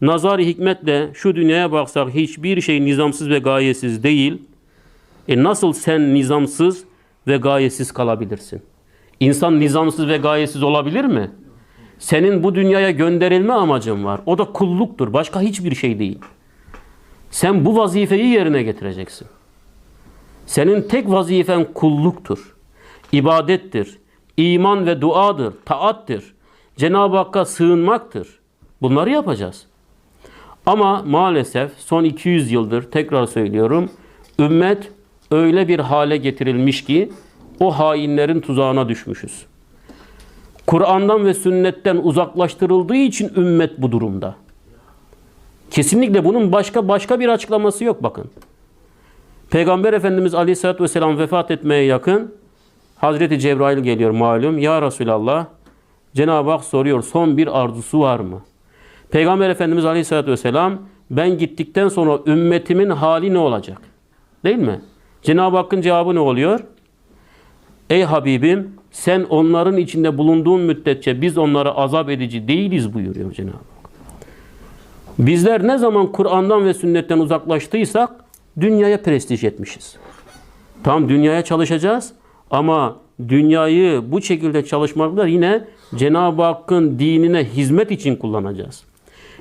nazar hikmetle şu dünyaya baksak hiçbir şey nizamsız ve gayesiz değil. E nasıl sen nizamsız ve gayesiz kalabilirsin? İnsan nizamsız ve gayesiz olabilir mi? Senin bu dünyaya gönderilme amacın var. O da kulluktur. Başka hiçbir şey değil. Sen bu vazifeyi yerine getireceksin. Senin tek vazifen kulluktur. ibadettir. iman ve duadır. Taattir. Cenab-ı Hakk'a sığınmaktır. Bunları yapacağız. Ama maalesef son 200 yıldır tekrar söylüyorum. Ümmet öyle bir hale getirilmiş ki o hainlerin tuzağına düşmüşüz. Kur'an'dan ve sünnetten uzaklaştırıldığı için ümmet bu durumda. Kesinlikle bunun başka başka bir açıklaması yok bakın. Peygamber Efendimiz Aleyhisselatü Vesselam vefat etmeye yakın Hazreti Cebrail geliyor malum. Ya Resulallah Cenab-ı Hak soruyor son bir arzusu var mı? Peygamber Efendimiz Aleyhisselatü Vesselam ben gittikten sonra ümmetimin hali ne olacak? Değil mi? Cenab-ı Hakk'ın cevabı ne oluyor? Ey Habibim sen onların içinde bulunduğun müddetçe biz onlara azap edici değiliz buyuruyor Cenab-ı Hak. Bizler ne zaman Kur'an'dan ve sünnetten uzaklaştıysak dünyaya prestij etmişiz. Tam dünyaya çalışacağız ama dünyayı bu şekilde çalışmakla yine Cenab-ı Hakk'ın dinine hizmet için kullanacağız.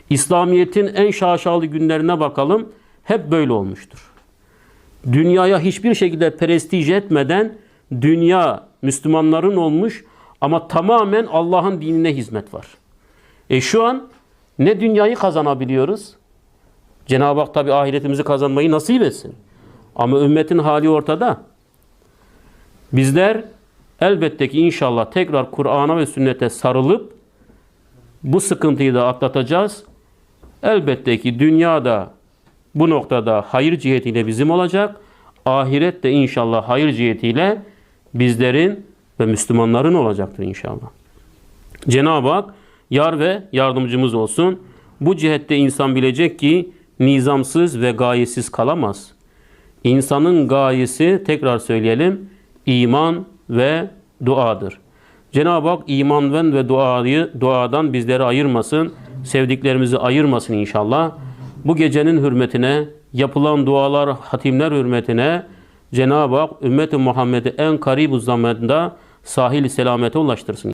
İslamiyet'in en şaşalı günlerine bakalım. Hep böyle olmuştur. Dünyaya hiçbir şekilde prestij etmeden dünya Müslümanların olmuş ama tamamen Allah'ın dinine hizmet var. E şu an ne dünyayı kazanabiliyoruz? Cenab-ı Hak tabi ahiretimizi kazanmayı nasip etsin. Ama ümmetin hali ortada. Bizler elbette ki inşallah tekrar Kur'an'a ve sünnete sarılıp bu sıkıntıyı da atlatacağız. Elbette ki dünyada bu noktada hayır cihetiyle bizim olacak. Ahiret de inşallah hayır cihetiyle bizlerin ve Müslümanların olacaktır inşallah. Cenab-ı Hak yar ve yardımcımız olsun. Bu cihette insan bilecek ki nizamsız ve gayesiz kalamaz. İnsanın gayesi tekrar söyleyelim iman ve duadır. Cenab-ı Hak imandan ve duayı duadan bizleri ayırmasın, sevdiklerimizi ayırmasın inşallah. Bu gecenin hürmetine, yapılan dualar, hatimler hürmetine Cenab-ı Hak ümmeti Muhammed'i en karibu zamanda sahil selamete ulaştırsın.